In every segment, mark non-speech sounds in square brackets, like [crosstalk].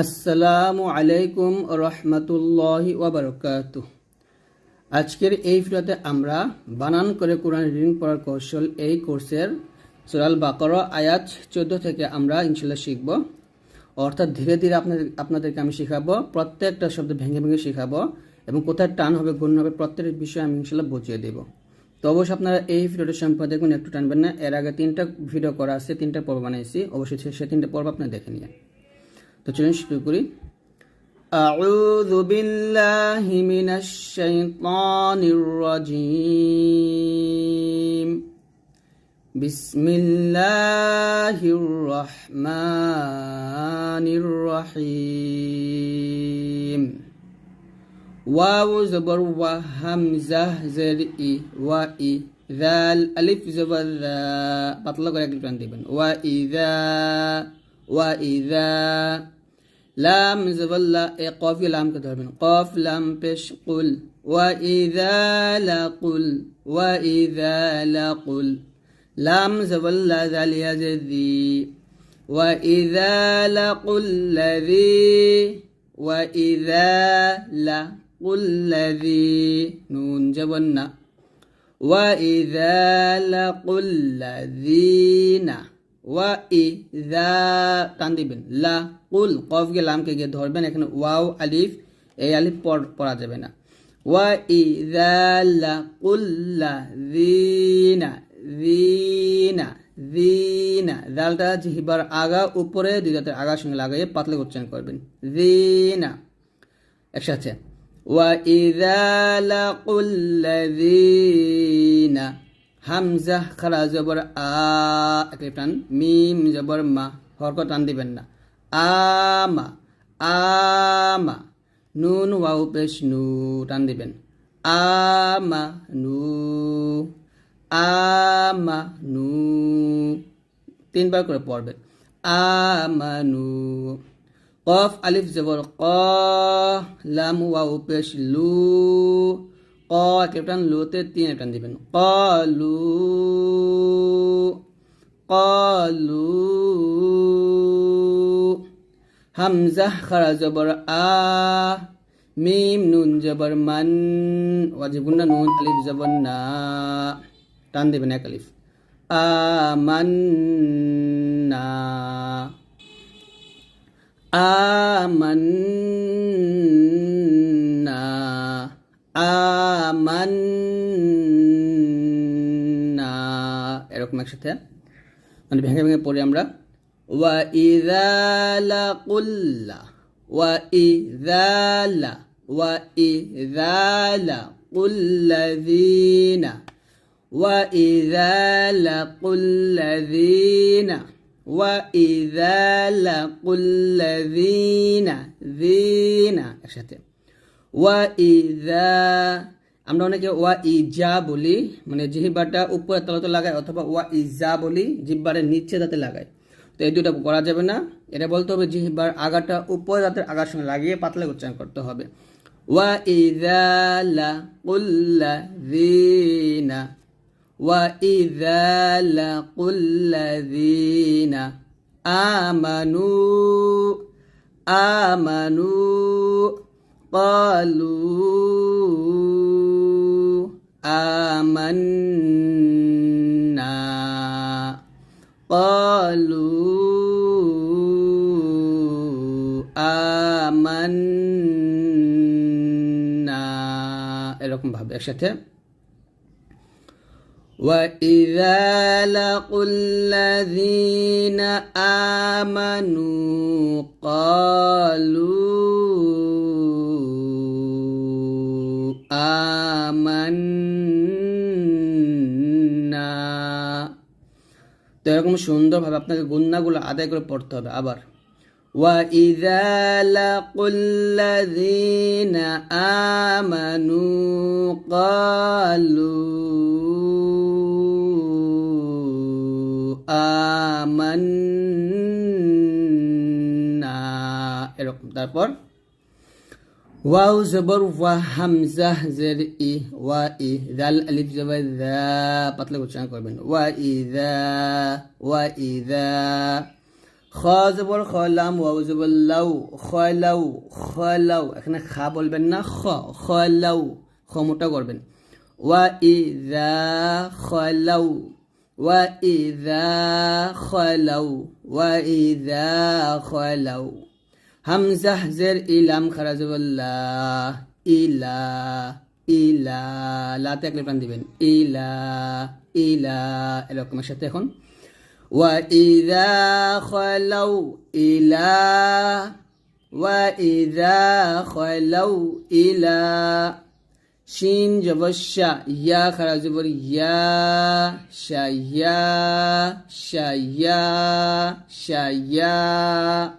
আসসালামু আলাইকুম রহমতুল্লাহি ওবরকাত আজকের এই ভিডিওতে আমরা বানান করে কোরআন রিডিং পড়ার কৌশল এই কোর্সের সুরাল বাকর আয়াত চোদ্দ থেকে আমরা ইনশাল্লাহ শিখব। অর্থাৎ ধীরে ধীরে আপনাদের, আপনাদেরকে আমি শেখাবো, প্রত্যেকটা শব্দ ভেঙে ভেঙে শেখাবো এবং কোথায় টান হবে, গুণ হবে প্রত্যেকটা বিষয় আমি ইনশাল্লাহ বুঝিয়ে দেব। তো অবশ্যই আপনারা এই ভিডিওটা সম্পর্কে দেখবেন, একটু টানবেন না। এর আগে তিনটা ভিডিও করা আছে, তিনটা পর্ব বানিয়েছি। অবশ্যই সে- সে তিনটা পর্ব আপনারা দেখে নিন তো চলুন শুরু করি أعوذ بالله من الشيطان الرجيم بسم الله الرحمن الرحيم واو زبر و همزة زر ই ওয়া ই ذال ألف زبر ذا পাতলা করে একটু টান দিবেন لام زبلا إيه، قاف لام كتابين قاف لام بش قل. وإذا لقل وإذا لقل. لام زبلا ذل يزدي وإذا لقل الذي وإذا لقل الذي نون جبنا وإذا لقل الذين وإذا تندبن. لا. লা কুল কফ গে লামকে গিয়ে ধরবেন এখানে ওয়াও আলিফ এই আলিফ পড়- পড়া যাবে না وإذا لقوا الذين ذين ذين দালটা জিহবার আগা উপরে দুই দাঁতের আগার সঙ্গে লাগাইয়ে পাতলে উচ্চারণ করবেন ذين একসাথে وإذا لقوا الذين হামজা খারা জবর আ একটা টান মিম জবর মা হরক টান দিবেন না আমা আমা নুন ওয়াও পেশ নু টান দিবেন আমা নু আমা নু তিনবার করে পড়বেন আমানু কফ আলিফ জবর ক লাম ওয়াও পেশ লু ক একটান লুতে তিন একটান দিবেন কলু কলু হামজা খারা জবর আ মিম নুন জবর মান ওয়াজিবুন্না নুন আলিফ জবর না টান দিবেন এক আলিফ আমান্না আমান্না আমান্না এরকম একসাথে মানে ভেঙে ভেঙে পড়ি আমরা। ওয়া ইদালা ওয়া ইদালা ওয়া ইদালা কুল্লাযীনা وإذا لقوا الذين وإذا لقوا الذين ذين একসাথে ওয়াইদা আমরা অনেকে ওয়া ইজা বলি মানে জিহিবারটা উপরে তলাতে লাগাই অথবা ওয়া ইজা বলি জিহ্বারের নিচে দাঁতে লাগাই তো এই দুটা করা যাবে না এটা বলতে হবে জিহ্বার আগাটা উপরে দাঁতের আগার সঙ্গে লাগিয়ে পাতলা উচ্চারণ করতে হবে ওয়া ইজা লাকুল্লাযীনা وإذا لقوا الذين آمنوا آمنوا قالوا آمنا قالوا آمنا এরকম ভাবে একসাথে وإذا لقوا الذين آمنوا قالوا آمنا তো এরকম সুন্দরভাবে আপনাকে গুন্নাগুলো আদায় করে পড়তে হবে আবার وإذا لقوا الذين آمنوا قالوا آمنا এরকম তারপর ওয়াও জবর ওয়া হামজা জের ই ওয়া ই দাল আলিফ জবর দা পাতলা উচ্চারণ করবেন ওয়া ইদা ওয়া ইদা খ জবর খলাম ওয়াও জবর লাউ খলাউ খলাউ এখানে খা বলবেন না খ খলাউ খ মোটা করবেন ওয়া ইদা খলাউ ওয়া ইদা খলাউ ওয়া ইদা খলাউ হামজাহ জের ইলাম খারাজবুল্লাহ ইলা ইলা লাতে একলে প্রাণ দিবেন ইলা ইলা এরকমের সাথে এখন وإذا خلوا إلى وإذا خلوا إلى شين جبشا يا خرجبر يا شايا شايا شايا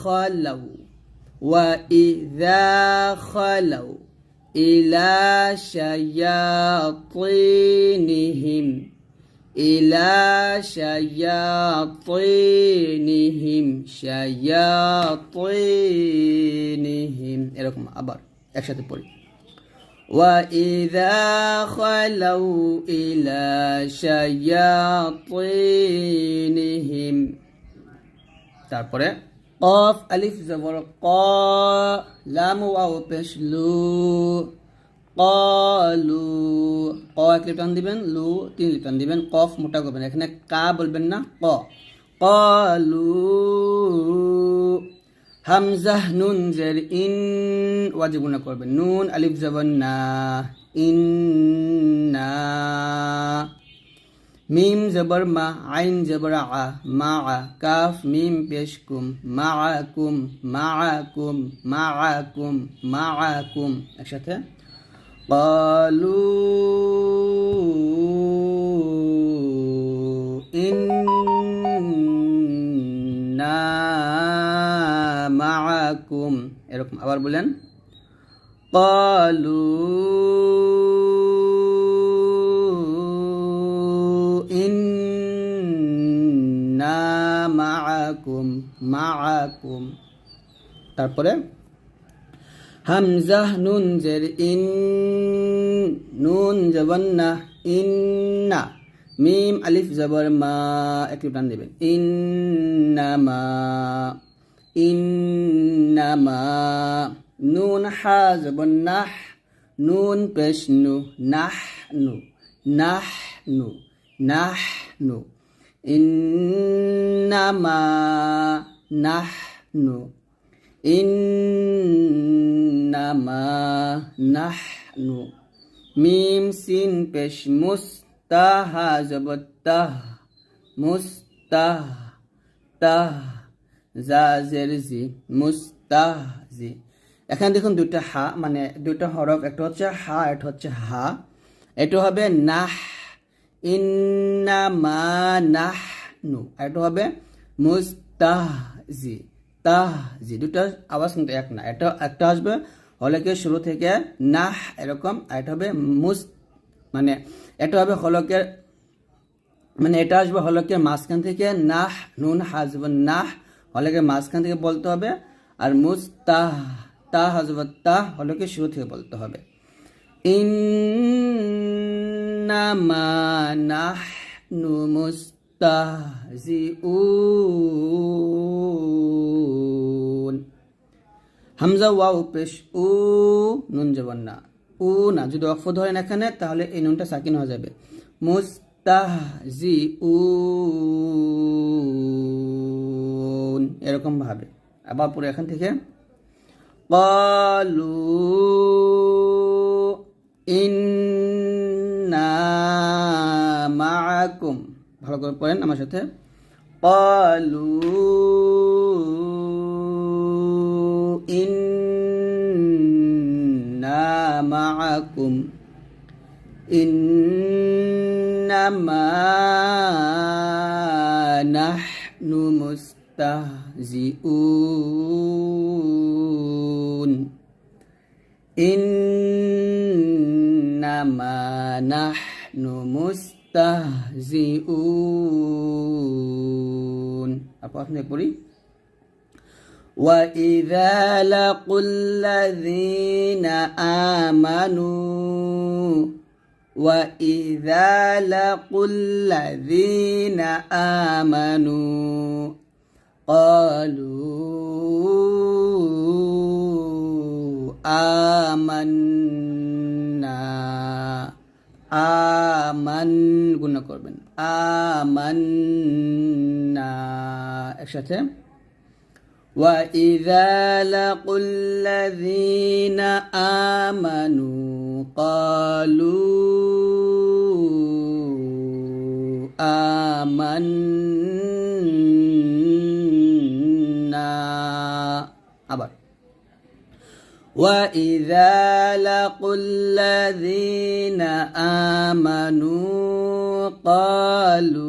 খালাউ ওয়া ইযা খালাউ ইলা শায়াতিনিহিম إلى شياطينهم شياطينهم এরকম আবার একসাথে পড়ি وإذا خلوا إلى شياطينهم তারপরে কফ, আলিফ, জবর, ক লাম, ওয়াও পেশ লু কলু। ক এক লিটান দিবেন, লু তিন লিটান দিবেন, কফ মোটা করবেন। এখানে কা বলবেন না, ক। কলু। হামজাহ নুন, জের, ইন, ওয়াজিব গুণা করবেন। নুন, আলিফ, জবর, না ইন্না মিম জবর মা আইন জবর আ মা আ কাফ মিম পেশ কুম মা কুম মা কুম মা কুম মা কুম একসাথে قالوا إنا معكم এরকম আবার বলেন قالوا না মা আকুম মা আকুম তারপরে হামজাহ নুন জের ইন, নুন জবন্না না মিম আলিফ জবর মা, একটু টান দেবেন। ইন্নামা ইন্নামা নুন হা জবন নাহ নুন পেশ নু, নাহ নু নাহ নু নাহ নু। ইন্নামা নাহ নু ইন্নামা নাহনু। মিম সিন পেশ মুস্তাহা জবত্তাহ, মুস্তাহ তাহ জাজের জি, মুস্তাহ জি। এখানে দেখুন দুইটা হা মানে দুইটা হরফ, একটা হচ্ছে হা একটা হচ্ছে হা। এটা হবে নাহ ইন্নামা নাহনু। আর এটা হবে মুস্তাহজি। তাহ জি দুটো আওয়াজ কিন্তু এক না। এটা একটা আসবে হলকের শুরু থেকে নাহ এরকম, আর এটা হবে মুস মানে এটা হবে হলকের মানে এটা আসবে হলকের মাঝখান থেকে নাহ, নুন হাজব নাহ হলকের মাঝখান থেকে বলতে হবে, আর মুস তাহ তা হাজব তাহ হলকের শুরু থেকে বলতে হবে। ইন্নামা নাহ নু মুস্তাহজিউন হামজা ওয়াও পেশ উ নুন যাবেন না উ না যদি অক্ষ ধরেন এখানে তাহলে এই নুনটা সাকিন হয়ে যাবে মুস্তাহজি উন এরকম ভাবে আবার পুরো এখান থেকে قالوا ইন্না মাকুম ভালো করে পড়েন আমার সাথে। পালু ইন্কুম ইন্নু মুস্তাহ ইন إنما نحن مستهزئون. وإذا لقوا الذين آمنوا وإذا لقوا الذين آمنوا قالوا آمنا আমান গুণা করবেন। আমান্না একসাথে। وإذا لقوا الذين آمنوا قالوا آمنا وإذا لقوا الذين آمنوا قالوا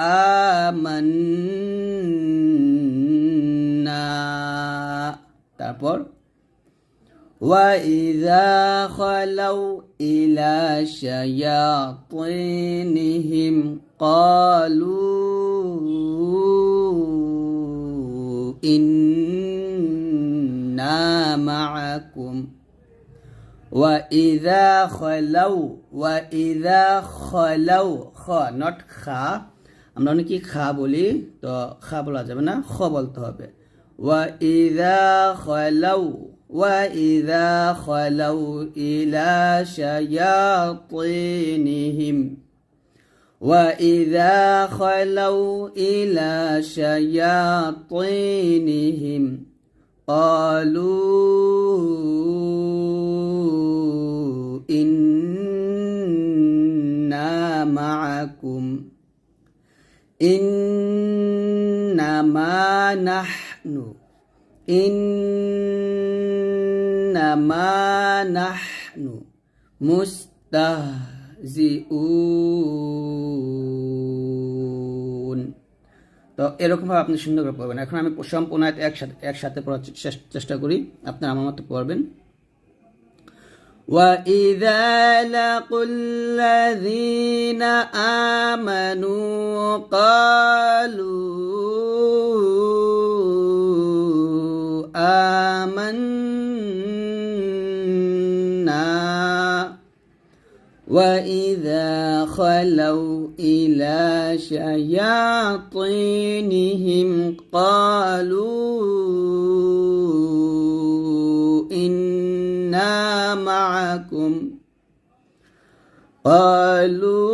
آمنا. তারপর وإذا خلوا إلى شياطينهم قالوا إن معكم وإذا خلوا وإذا خلوا خ not খা আমরা অনেকে খা বলি তো খা বলা যাবে না খ বলতে হবে وإذا خلوا وإذا خلوا إلى شياطينهم وإذا خلوا إلى شياطينهم قالوا إنا معكم إنما نحن إنما نحن مستهزئون তো এরকমভাবে আপনি সুন্দরভাবে পড়বেন। এখন আমি সম্পূর্ণ একসাথে একসাথে পড়ার চেষ্টা করি। আপনার আমার মতো পড়বেন। وإذا لقوا الذين آمنوا قالوا آمنا وإذا خلوا إلى شياطينهم قالوا إنا معكم قالوا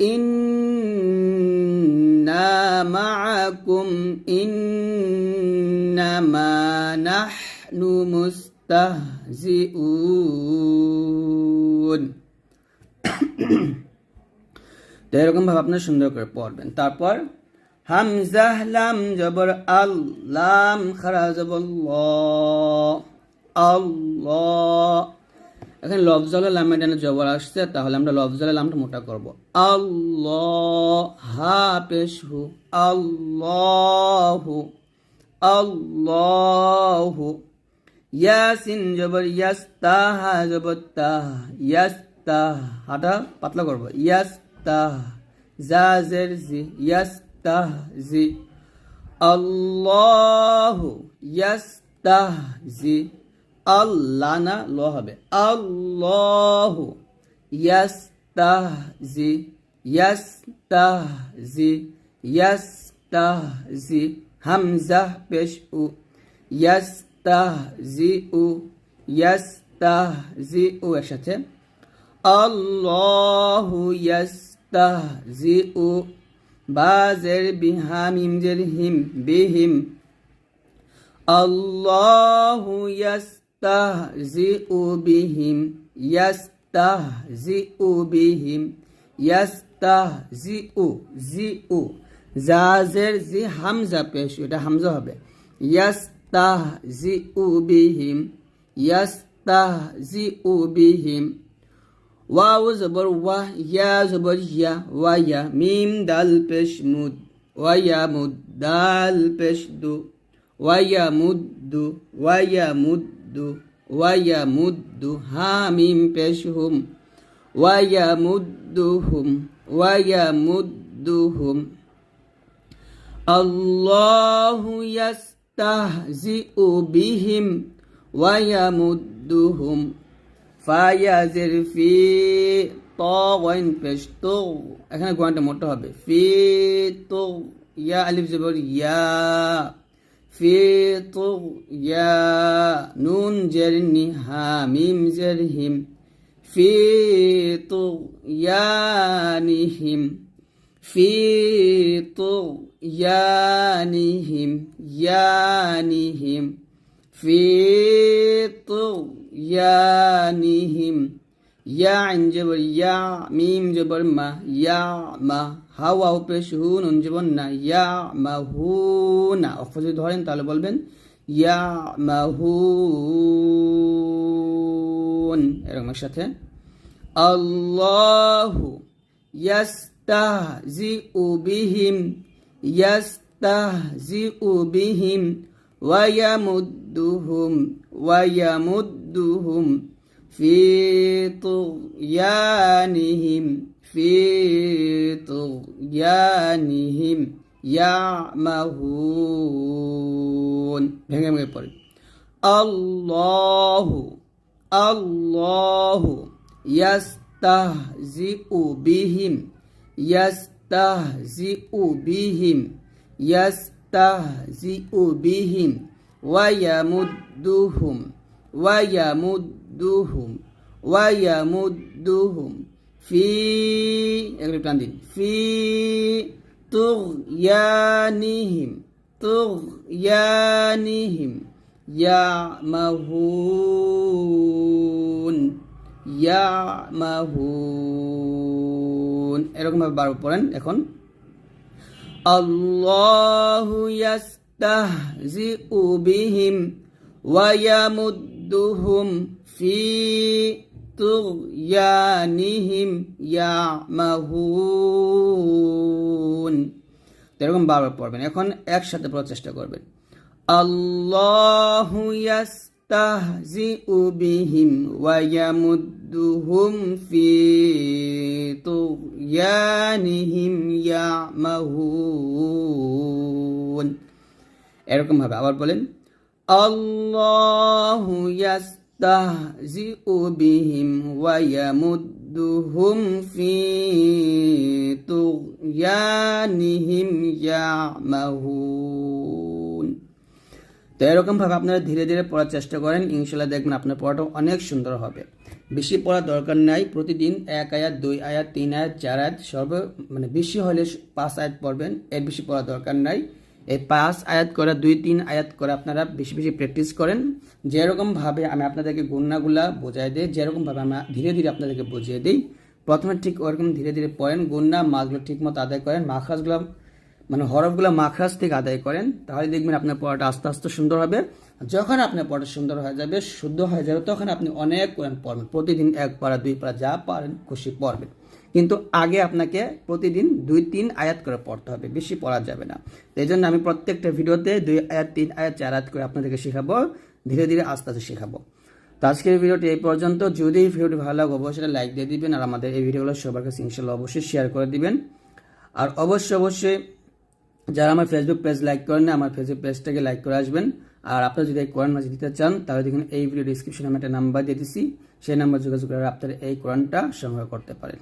إنا معكم إنما نحن مسلمون তাহজিউন [coughs] তো এরকমভাবে আপনার সুন্দর করে পড়বেন। তারপর হামজাহ লাম জবর আল, লাম খারা জবর আল্লাহ। এখানে লফজল লামের ডানে জবর আসছে, তাহলে আমরা লফজল লামটা মোটা করব। আল্লাহ, হা পেশ হু আল্লাহু আল্লাহু। ইয়াসিন জবর ইয়াস তাহা জবর তাহ ইয়াস তাহ হাটা পাতলা করব ইয়াস তাহ জা জের জি ইয়াস তাহ জি আল্লাহ ইয়াস তাহ জি, আল্লাহ না ল হবে, আল্লাহ ইয়াস তাহ জি ইয়াস তাহ জি ইয়াস তাহ জি, হামজাহ পেশ উ, ইয়াস তাহ জি উ ইয়াস তাহ জি উ একসাথে আল্লাহু ইয়াস তাহ জি উ বাজের বিহাম ইমজের হিম বিহিম আল্লাহু ইয়াস তাহ জি উ বিহিম ইয়াস তাহ জি উ বিহিম ইয়াস তাহ জি উ জি উ জাজের জি হামজা পেশ এটা হামজা হবে. ইয়াস يستهزئ بهم يستهزئ بهم واو زبر و يا زبر يا ويا ميم دال پش مد ويا مد دال پش دو ويا مد دو ويا مد دو ويا مد دو ها ميم پش هم ويا مد هم ويا مد هم الله يستهزئ তাহজিউ বিহিম ওয়ায়ামুদ্দুহুম ফায়াজের ফি ত ওয়াইন পেশ তো এখানে গোয়ানটা মোটা হবে। ফি তো ইয়া আলিফ জবর ইয়া। ফি তো ইয়া নুন জের নি হা মিম জের হিম ফি তো ইয়া নিহিম। ফি তো طغيانهم يانهم في طغيانهم يا عن جبر يا ميم جبر ما يا ما হাওয়া পেশ হুন নুন জীবন না ইয়া মাহুনা অক্ষ যদি ধরেন তাহলে বলবেন ইয়া মাহুন এরকম সাথে আল্লাহু yastahzi'u bihim wa yamudduhum wa yamudduhum fi tughyanihim fi tughyanihim ya'mahun. Dengar ভেঙে পড়ে আল্লাহু আল্লাহু yastahzi'u bihim yastahzi'u ইয়াস্তাহজিউ বিহিম ওয়ায়ামুদ্দুহুম ওয়ায়ামুদ্দুহুম ওয়ায়ামুদ্দুহুম ফি এগুলো টান দিন ফি তুগয়ানিহিম তুগয়ানিহিম ইয়ামাহুন। ইয়ামাহুন এরকম ভাবে বার পড়েন এখন। আল্লাহু ইয়াস্তাহজিউ বিহিম ওয়া ইয়ামুদ্দুহুম ফি তুগয়ানিহিম ইয়ামাহুন। এরকম বারবার পড়বেন। এখন একসাথে পড়ার চেষ্টা করবেন। আল্লাহু ইয়াস্তাহজিউ বিহিম ওয়া ইয়ামুদ্দুহুম ফি তুগয়ানিহিম ইয়ামাহুন এরকম ভাবে আবার বলেন, আল্লাহু ইয়াস্তাহজিউ বিহিম ওয়া ইয়ামুদ্দুহুম ফি তুগয়ানিহিম ইয়ামাহুন। তো এরকমভাবে আপনারা ধীরে ধীরে পড়ার চেষ্টা করেন ইনশাল্লাহ দেখবেন আপনার পড়াটা অনেক সুন্দর হবে। বেশি পড়ার দরকার নাই, প্রতিদিন এক আয়াত, দুই আয়াত, তিন আয়াত, চার আয়াত, সর্ব মানে বেশি হলে পাঁচ আয়াত পড়বেন, এর বেশি পড়ার দরকার নাই। এই পাঁচ আয়াত করে, দুই, তিন আয়াত করে আপনারা বেশি বেশি প্র্যাকটিস করেন। যেরকমভাবে আমি আপনাদেরকে গুন্নাগুলা বোঝাই দিই, যেরকমভাবে আমি ধীরে ধীরে আপনাদেরকে বুঝিয়ে দিই, প্রথমে ঠিক ওরকম ধীরে ধীরে পড়েন গুন্না মাছগুলো ঠিক মতো আদায় করেন মাখাসগুলো মানে হরফগুলো মাখরাজ থেকে আদায় করেন, তাহলে দেখবেন আপনার পড়াটা আস্তে আস্তে সুন্দর হবে। যখন আপনার পড়াটা সুন্দর হয়ে যাবে, শুদ্ধ হয়ে যাবে, তখন আপনি অনেক কোরআন পড়বেন। প্রতিদিন এক পারা, দুই পারা, যা পারেন খুশি পড়বেন। কিন্তু আগে আপনাকে প্রতিদিন দুই, তিন আয়াত করে পড়তে হবে, বেশি পড়া যাবে না। এই জন্য আমি প্রত্যেকটা ভিডিওতে দুই আয়াত, তিন আয়াত, চার আয়াত করে আপনাদেরকে শেখাবো, ধীরে ধীরে আস্তে আস্তে শেখাবো। তো আজকের ভিডিওটি এই পর্যন্ত। যদি এই ভিডিওটি ভালো লাগে, অবশ্যই লাইক দিয়ে দিবেন, আর আমাদের এই ভিডিওগুলো সবার কাছে ইনশাল্লাহ অবশ্যই শেয়ার করে দিবেন। আর অবশ্যই অবশ্যই যারা আমার ফেসবুক পেজ লাইক করেন না, আমার ফেসবুক পেজটাকে লাইক করে আসবেন। আর আপনারা যদি এই কোরআন মাঝে দিতে চান, তাহলে দেখুন এই ভিডিও ডিসক্রিপশনে আমি একটা নাম্বার দিয়ে দিচ্ছি সেই নাম্বার যোগাযোগ করে আপনারা এই কোরআনটা সংগ্রহ করতে পারেন।